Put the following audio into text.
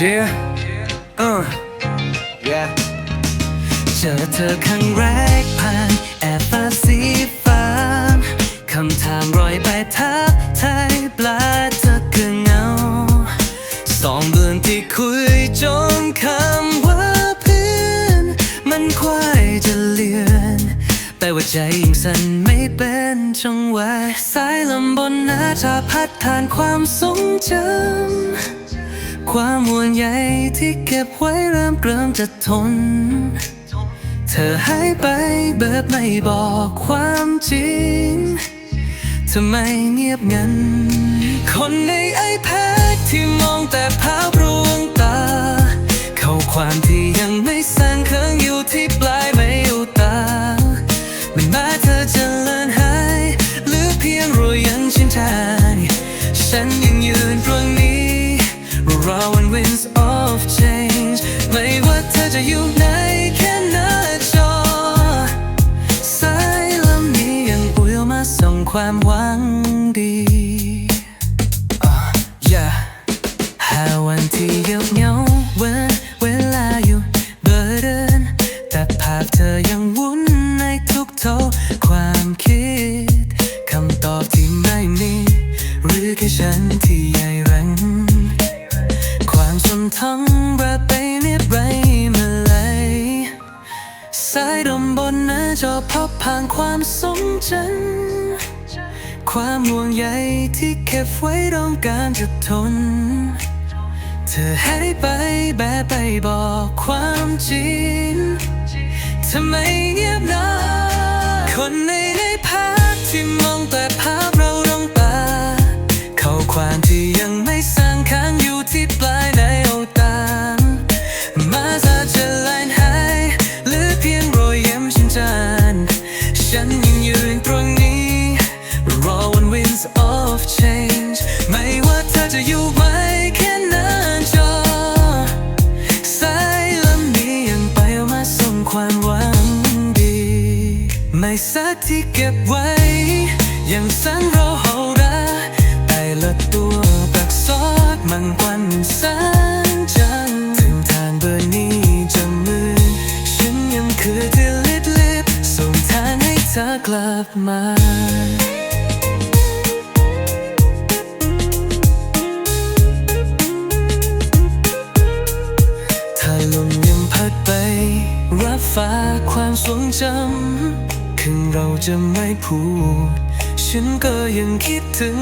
Yeah uh yeah เจอเธอครั้งแรกผ่านแอปฟ้าสีฟ้าคำถามรอยไปทักทายปลาเธอคือเงา สองเดือนที่คุยจนคำว่าเพื่อน มันควายจะเลือน แต่ว่าใจยิ่งสั่นไม่เป็นจังหวะสายลมบนหน้าจะพัดผ่านความทรงจำ ความห่วงใยที่เก็บไว้เริ่มเกริ่มจะทน เธอหายไปแบบไม่บอกความจริงทำไมเงียบงัน คนในไอแพดที่มองแต่ภาพรวงตา เข้อความที่ยังไม่สั่นเครื่องอยู่ที่ปลายไม่อุตาไม่มาเธอจะเลือนหาย หรือเพียงรอยยังชินชาฉันยัง winds of change ไม่ว่าเธอจะอยู่ไหนแค่หน้าจอ สายลำนี้ยังอุ่ยมาส่งความหวังดี Ah, yeah หาวันที่เงียบเงาเว้นเวลาอยู่เบอร์เดิน แต่ภาพเธอยังวุ่นในทุกโทความคิดคำตอบที่ไม่มี หรือแค่ฉัน จอพบผ่านความทรงจำความห่วงใยที่เก็บไว้ต้องการจะทน เธอหายไปแบบไปบอกความจริงทำไมเงียบนา change ไม่ว่าเธอจะอยู่ไหมแค่หน้าจอสายลำนี้ยังไปมาส่งความหวังดี ไม่สักที่เก็บไว้ ยังสั่นรอเฮาราแต่ละตัวปักซอดมันควันแสนจังถึงทางเบอร์นี้จะมือ ฉันยังคือที่ลิดลิบส่งทางให้เธอกลับมา ทรงจำถึงเราจะไม่พูด ฉันก็ยังคิดถึง